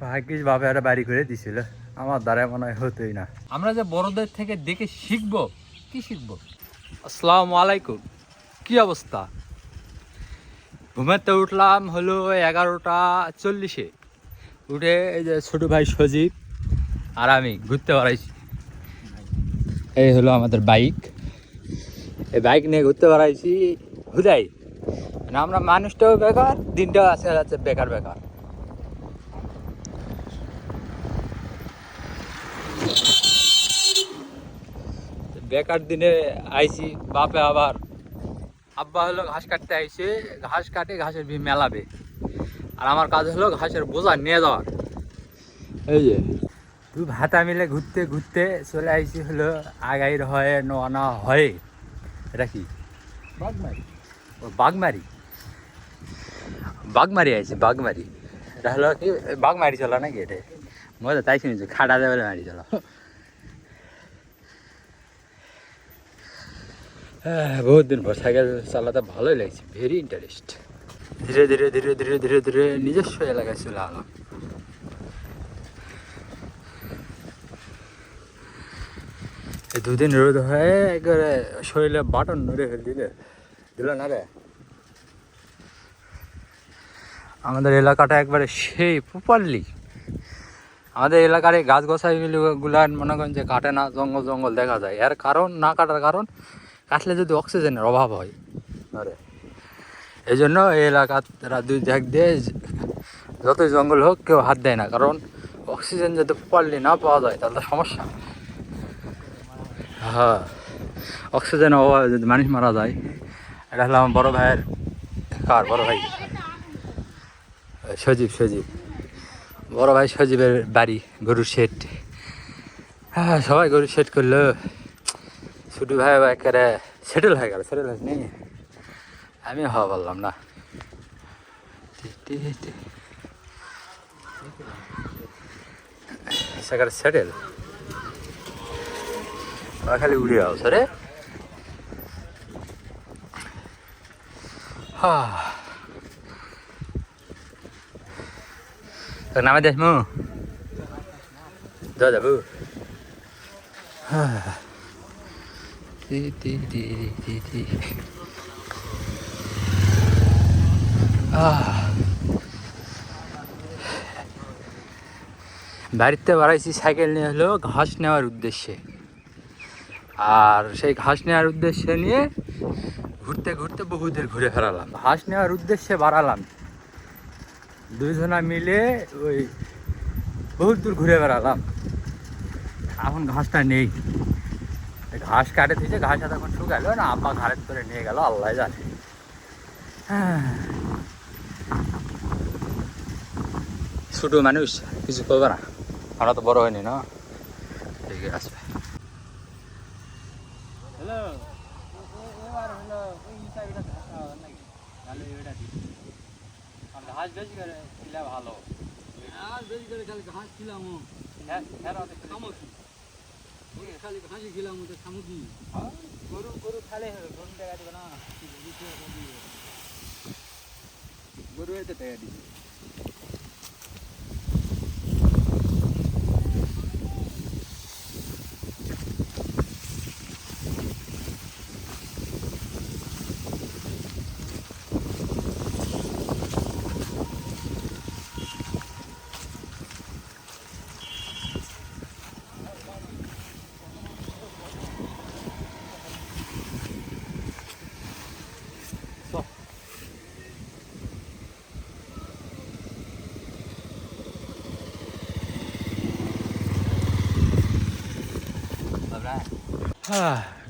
ভাগ্যিস বাপে একটা বাড়ি করে দিছিল। আমার দ্বারা মনে হয় হতোই না। আমরা যে বড়দের থেকে দেখে শিখব কি শিখব? আসসালামু আলাইকুম। কি অবস্থা? ঘুমাতে উঠলাম হলো এগারোটা চল্লিশে। উঠে এই যে ছোট ভাই সজীব আর আমি ঘুরতে বেড়াইছি। এই হলো আমাদের বাইক। এই বাইক নিয়ে ঘুরতে বেড়াইছি হুদাই। মানে আমরা মানুষটাও বেকার দিনটাও আছে যাচ্ছে বেকার বেকার। বেকার দিনে আইছি, বাপে আবার আব্বা হলো ঘাস কাটতে আইছে, ঘাস কাটে, ঘাসের ভি মেলাবে। আর আমার কাজ হলো ঘাসের বোঝা নিয়ে যাওয়ার। এই যে তুই ভাতা মিলে ঘুরতে ঘুরতে চলে আইছি হলো আগাইর হয়ে, নোয়ানা হয়ে। এটা কি? বাগমারি। ও, বাগমারি। বাগমারি আইছি, বাগমারি। এটা হলো কি, বাগমারি চলা নাকি এটা? মজা, তাই শুনেছি খাটা দেবে মারি চলা। বহুত দিন পর। সাইকেল চালাতে ভালোই লাগছে ভেরি ইন্টারেস্ট ধীরে ধীরে ধীরে ধীরে ধীরে ধীরে নিজস্ব এলাকায় চলে আলাম। দুদিন রোদ হয়ে একবারে শরীরে বাটন নড়ে ফেল দিলে। দিল না রে। আমাদের এলাকাটা একবারে সেই প্রপারলি। আমাদের এলাকার এই গাছ গুলান মনে করেন যে কাটে না, জঙ্গল জঙ্গল দেখা যায়। এর কারণ না কাটার কারণ কাটলে যদি অক্সিজেনের অভাব হয়। আরে। এই জন্য এই এলাকার দুই দিক দিয়ে যতই জঙ্গল হোক কেউ হাত দেয় না। কারণ অক্সিজেন যদি প্রপারলি না পাওয়া যায় তাহলে সমস্যা। হ্যাঁ। অক্সিজেনের অভাবে যদি মানুষ মারা যায় এটা হলো আমার বড় ভাইয়ের কার? বড় ভাই। সজীব সজীব। বড় ভাই সজীবের বাড়ি গরুর শেড। হ্যাঁ সবাই গরুর শেড করল। ছোট ভাই একেবারে সেটেল হয়ে গেল সেটেল হয়েছে নি আমি হওয়া পারলাম না। সেখানে সেটেল খালি উড়ে আস রে। হ্যাঁ। নামে দেখ মু যাব। হ্যাঁ। বাড়িতে বাড়াইছি সাইকেল নিয়ে হলো ঘাস নেওয়ার উদ্দেশ্যে। আর সেই ঘাস নেওয়ার উদ্দেশ্যে নিয়ে ঘুরতে ঘুরতে বহুদের ঘুরে ফেরালাম ঘাস নেওয়ার উদ্দেশ্যে বাড়ালাম। দুইজনা মিলে ওই বহুত দূর ঘুরে বেড়ালাম। এখন ঘাসটা নেই। ঘাস কাটে দিয়েছে ঘাস তখন শুকালো না আব্বা ঘাড়ের করে নিয়ে গেল আল্লাহ জানে। হ্যাঁ। ছোট মানুষ কিছু করবে না। আমরা তো বড় হয়নি না? ঠিক আছে। হ্যালো। এবার হলো ওই হিসাবে ঘাস ঘাস বেশি করে ভালো। আর বেশি করে খালি ঘাস খিলাম হ্যাঁ হ্যাঁ খালি ঘাসই খিলাম খামো কি গরু গরু খালে হবে গরু টাকা দিবে না। গরু এতে টাকা দিবে।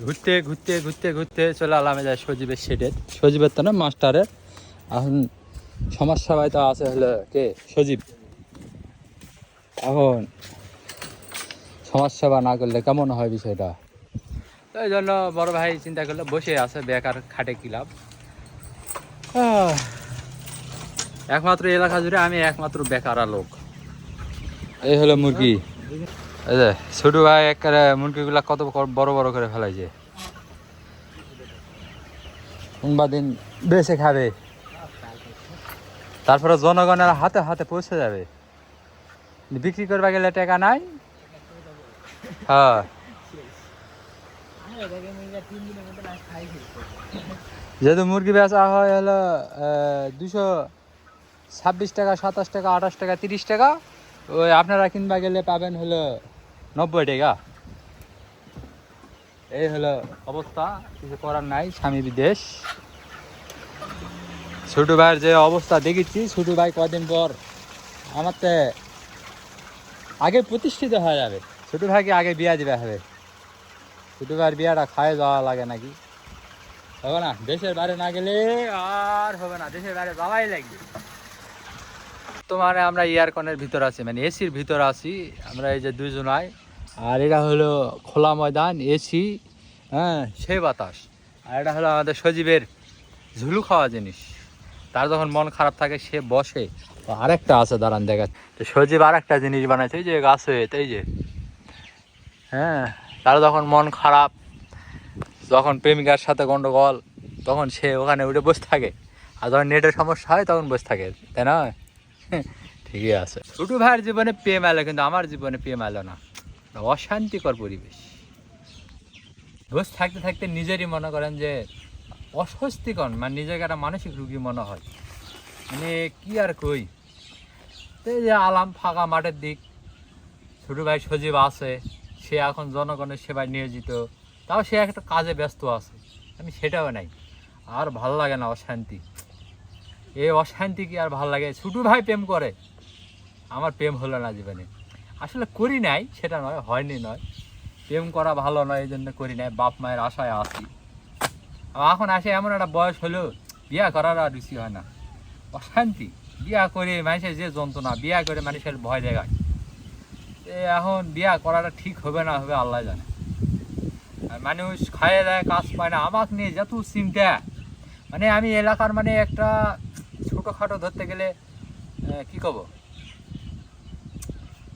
ঘুরতে ঘুরতে ঘুরতে ঘুরতে চলে আলামে যায় সজীবের শেডের সজীবের তো না মাস্টারের এখন সমাজসভায় তো আছে হলো কে? সজীব। এখন সমাজসেবা না করলে কেমন হয় বিষয়টা? এই জন্য বড় ভাই চিন্তা করল, বসে আছে বেকার খাটে কি লাভ? একমাত্র এলাকা জুড়ে আমি একমাত্র বেকারা লোক। এই হলো মুরগি। এই যে, ছোট ভাই একেবারে মুরগিগুলা কত বড় বড় করে ফেলাইছে। দিন বেছে খাবে। তারপরে জনগণের হাতে হাতে পৌঁছে যাবে। বিক্রি করবা গেলে টাকা নাই। হ্যাঁ। যেহেতু মুরগি বেচা হয় হলো দুশো ছাব্বিশ টাকা, সাতাশ টাকা, আঠাশ টাকা, তিরিশ টাকা, ওই আপনারা কিনবা গেলে পাবেন হলো নব্বই টাকা। এই হলো অবস্থা কিছু করার নাই স্বামী বিদেশ। ছোট ভাইয়ের যে অবস্থা দেখেছি ছোট ভাই কদিন পর আমার তো আগে প্রতিষ্ঠিত হয়ে যাবে। ছোট ভাইকে আগে বিয়া দিবে হবে। ছোট ভাইয়ের বিয়াটা খায় যাওয়া লাগে নাকি? হবে না দেশের বাইরে না গেলে আর হবে না দেশের বাইরে যাওয়াই লাগবে। তোমার আমরা ইয়ারকনের ভিতর আছি মানে এসির ভিতর আছি আমরা এই যে দুজনায় আর এটা হলো খোলা ময়দান, এসি হ্যাঁ সে বাতাস। আর এটা হলো আমাদের সজীবের ঝুলু খাওয়া জিনিস। তার যখন মন খারাপ থাকে, সে বসে। আরেকটা আছে, দাঁড়ান দেখা তো সজীব আরেকটা জিনিস বানাইছে, এই যে গাছ, এই যে। হ্যাঁ তার যখন মন খারাপ, যখন প্রেমিকার সাথে গন্ডগোল, তখন সে ওখানে উঠে বসে থাকে। আর যখন নেটের সমস্যা হয়, তখন বসে থাকে, তাই না? ঠিকই আছে। ছোটু ভাইয়ের জীবনে প্রেম এলো, কিন্তু আমার জীবনে প্রেম এলো না। অশান্তিকর পরিবেশ। বসে থাকতে থাকতে নিজেরই মনে করেন যে অস্বস্তিকর মানে নিজেকে একটা মানসিক রুগী মনে হয়। মানে কি আর কই? তো যে আলাম ফাঁকা মাঠের দিক, ছোটো ভাই সজীব আছে, সে এখন জনগণের সেবায় নিয়োজিত, তাও সে একটা কাজে ব্যস্ত আছে, আমি সেটাও নাই। আর ভালো লাগে না অশান্তি। এই অশান্তি কি আর ভালো লাগে? ছোট ভাই প্রেম করে, আমার প্রেম হলো না জীবনে। আসলে করি নাই, সেটা নয়, হয়নি নয়। প্রেম করা ভালো নয়, এই জন্য করি নাই, বাপ মায়ের আশায় আসি এখন আসে এমন একটা বয়স হলো, বিয়া করার আর রুচি হয় না। অশান্তি। বিয়া করে মানুষের যে যন্ত্রণা, বিয়া করে মানুষের ভয় দেখায়। এখন বিয়া করাটা ঠিক হবে না হবে, আল্লাহ জানে। মানুষ খায় দেয়, কাজ পায় না, আমাকে নিয়ে যত চিন্তা। মানে আমি এলাকার মানে একটা ছোটোখাটো ধরতে গেলে কি কব?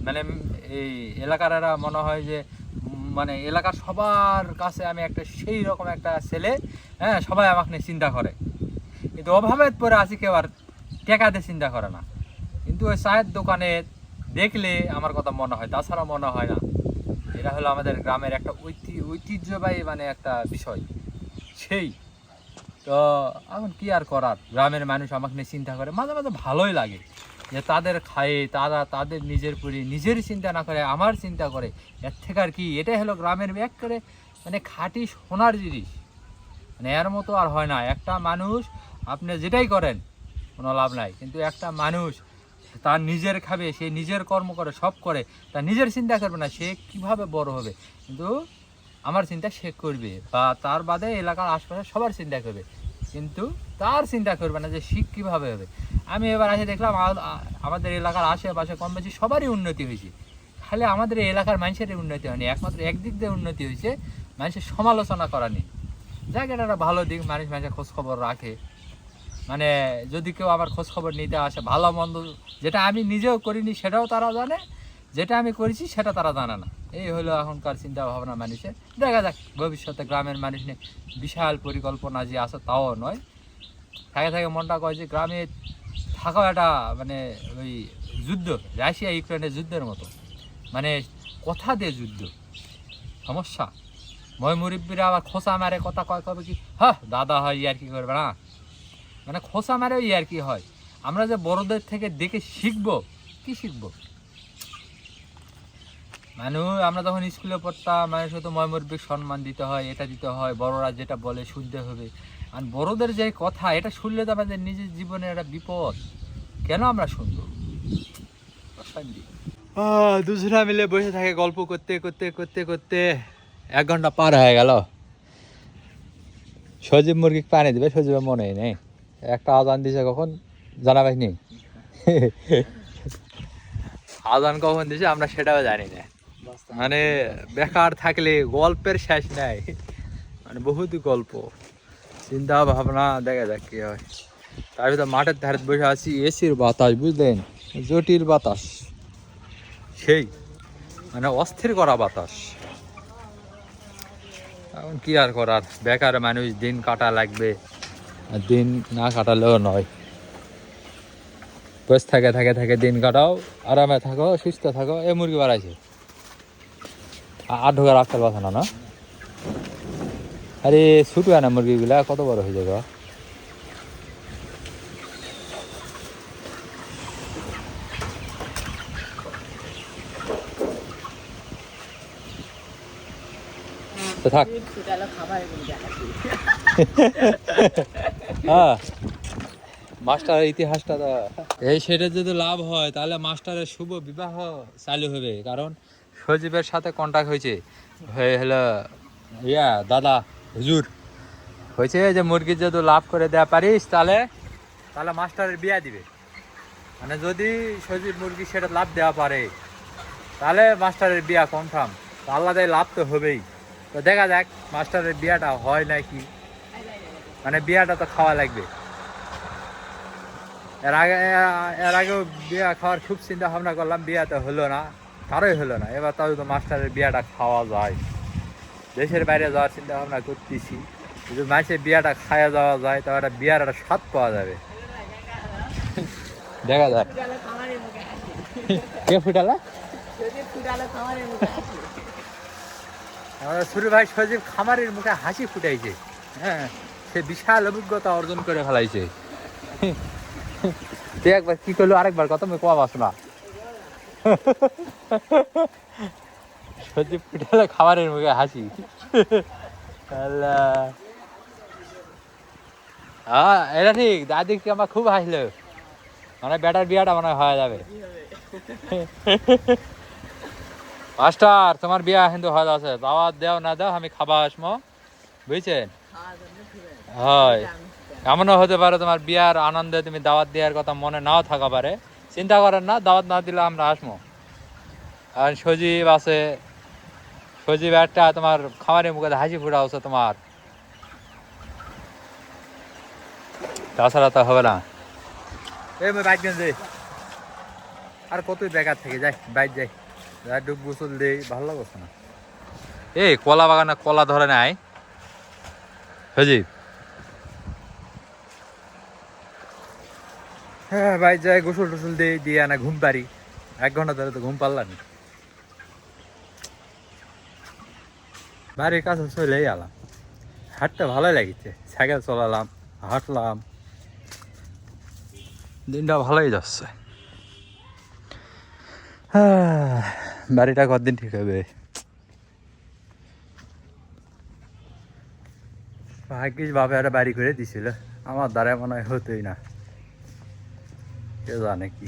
মানে এই এলাকার মনে হয় যে মানে এলাকার সবার কাছে আমি একটা সেই রকম একটা ছেলে হ্যাঁ সবাই আমাকে নিয়ে চিন্তা করে। কিন্তু অভাবের পরে আছি কেউ আর টেকাতে চিন্তা করে না। কিন্তু ওই চায়ের দোকানে দেখলে আমার কথা মনে হয় তাছাড়া মনে হয় না। এটা হলো আমাদের গ্রামের একটা ঐতি, ঐতিহ্যবাহী মানে একটা বিষয়। সেই। তো এখন কি আর করার? গ্রামের মানুষ আমাকে নিয়ে চিন্তা করে, মাঝে মাঝে ভালোই লাগে। যে তাদের খায়ে, তারা তাদের নিজের পরি নিজের চিন্তা না করে, আমার চিন্তা করে। এর থেকে আর কি, এটাই হলো গ্রামের এক করে মানে খাঁটি সোনার জিনিস। মানে এর মতো আর হয় না। একটা মানুষ, আপনি যেটাই করেন, কোনো লাভ নাই। কিন্তু একটা মানুষ, তার নিজের খাবে, সে নিজের কর্ম করে, সব করে, তার নিজের চিন্তা করবে না, সে কীভাবে বড় হবে? কিন্তু আমার চিন্তা সে করবে, বা তার বাদে এলাকার আশপাশে সবার চিন্তা করবে। কিন্তু তার চিন্তা করবে না যে শিখ কীভাবে হবে। আমি এবার আসে দেখলাম আমাদের এলাকার আশেপাশে কম বেশি সবারই উন্নতি হয়েছে। খালি আমাদের এলাকার মানুষেরই উন্নতি হয়নি, একমাত্র একদিক দিয়ে উন্নতি হয়েছে মানুষের সমালোচনা করা নেই যাক, এটা একটা ভালো দিক, মানুষ মানুষের খোঁজখবর রাখে। মানে যদি কেউ আবার খোঁজখবর নিতে আসে, ভালো মন্দ যেটা আমি নিজেও করিনি সেটাও তারা জানে, যেটা আমি করেছি সেটা তারা জানে না। এই হলো এখনকার চিন্তা ভাবনা মানুষের। দেখা যাক, ভবিষ্যতে গ্রামের মানুষ নিয়ে বিশাল পরিকল্পনা যে আছে তাও নয়। থাকে থাকে মনটা কয় যে গ্রামে থাকাও একটা মানে ওই যুদ্ধ, রাশিয়া, ইউক্রেনের যুদ্ধের মতো। মানে কথা দিয়ে যুদ্ধ। সমস্যা? মই মুরব্বীরা আবার খোসা মারে কথা কয়, কবে কি? হ্যাঁ দাদা হয়, ইয়ার কি করবে না? মানে খোসা মারে ইয়ার কি হয়? আমরা যে বড়দের থেকে দেখে শিখব, কি শিখব? মানুষ আমরা যখন স্কুলে পড়তাম মানুষ তো ময়মর্বিক সম্মান দিতে হয় এটা দিতে হয় বড়রা যেটা বলে শুনতে হবে। আর বড়দের যে কথা এটা শুনলে তো আমাদের নিজের জীবনে একটা বিপদ। কেন আমরা শুনব? অশান্তি। দুজনা মিলে বসে থাকে গল্প করতে করতে করতে করতে। এক ঘণ্টা পার হয়ে গেল। সজীব মুরগি পানি দেবে সজীবের মনে নেই। একটা আজান দিছে কখন? জানাবেন নি আজান কখন দিছে আমরা সেটাও জানি না। মানে বেকার থাকলে গল্পের শেষ নাই। মানে বহুত গল্প। চিন্তা ভাবনা, দেখা যাক কি হয়। তার ভিতর মাঠের ধারে বসে আছি, এসির বাতাস, বুঝলেন? জটিল বাতাস। সেই মানে অস্থির করা বাতাস। এখন কি আর করার? বেকার মানুষ, দিন কাটা লাগবে। আর দিন না কাটালেও নয়। বস থাকে থাকে থাকে, দিন কাটাও। আরামে থাকো, সুস্থ থাকো এ মুরগি বাড়াইছে। আ- আট ঢোকা রাখতে পারছে না না? আরে, ছুটু না মুরগিগুলা? কত বড় হয়ে যাবে? তো হ্যাঁ। মাস্টারের ইতিহাসটা এই সেটা যদি লাভ হয়, তাহলে মাস্টারের শুভ বিবাহ চালু হবে। কারণ সজীবের সাথে কন্ট্যাক্ট হয়েছে। হয়ে হলো, ইয়া, দাদা, হুজুর। হয়েছে যে মুরগি যদি লাভ করে দেওয়া পারিস, তাহলে তাহলে মাস্টারের বিয়া দিবে। মানে যদি সজীব মুরগি সেটা লাভ দেওয়া পারে, তাহলে মাস্টারের বিয়া কনফার্ম আল্লাহ লাভ তো হবেই। তো দেখা যাক, মাস্টারের বিয়াটা হয় নাকি মানে বিয়াটা তো খাওয়া লাগবে। এর আগে, এর আগেও বিয়া খাওয়ার খুব চিন্তা ভাবনা করলাম, বিয়া তো হলো না। কারোই হলো না এবার তাও তো মাস্টারের বিয়াটা খাওয়া যায় দেশের বাইরে যাওয়ার চিন্তা ভাবনা করতেছি যদি মাসে বিয়াটা খাওয়া যাওয়া যায় তাহলে একটা বিয়ার একটা স্বাদ পাওয়া যাবে দেখা যাক কে ফুটালা আমাদের সুরি ভাই সজীব খামারের মুখে হাসি ফুটাইছে হ্যাঁ সে বিশাল অভিজ্ঞতা অর্জন করে ফেলাইছে তুই একবার কি করল আরেকবার কথা কম আসো না খামারের মুখে হাসি। এটা ঠিক আমার খুব মানে বিয়াটা মনে যাবে। মাস্টার, তোমার বিয়া কিন্তু হয়ে আছে দাওয়াত দেও না দাও, আমি খাবা আসমো বুঝছেন? হয়। এমনও হতে পারে তোমার বিয়ার আনন্দে তুমি দাওয়াত দেওয়ার কথা মনে নাও থাকা পারে। চিন্তা করেন না দাওয়াত না দিলে আমরা আসব। আর সজীব আছে সজীব একটা তোমার খামারের মুখে হাসি ফুটা আছে তোমার। তাছাড়া তো হবে না। এই বাইক আর কতই বেকার থেকে যাই বাইক যাই। যাই ডুব গোসল দেই ভালো লাগছে না। এই কলা বাগানে কলা ধরে নাই। সজীব। হ্যাঁ ভাই যাই গোসল টোসল দিয়ে দিয়ে আনা ঘুম পারি এক ঘণ্টা ধরে তো ঘুম পারলাম বাড়ির কাছে চলেই আলাম। হাঁটতে ভালোই লাগিছে। সাইকেল চলালাম হাঁটলাম। দিনটা ভালোই যাচ্ছে। হ্যাঁ, বাড়িটা কতদিন ঠিক হবে? ভাগ্যিস বাপে একটা বাড়ি করে দিছিল। আমার দ্বারা মনে হয় হতোই না। কে জানে কি।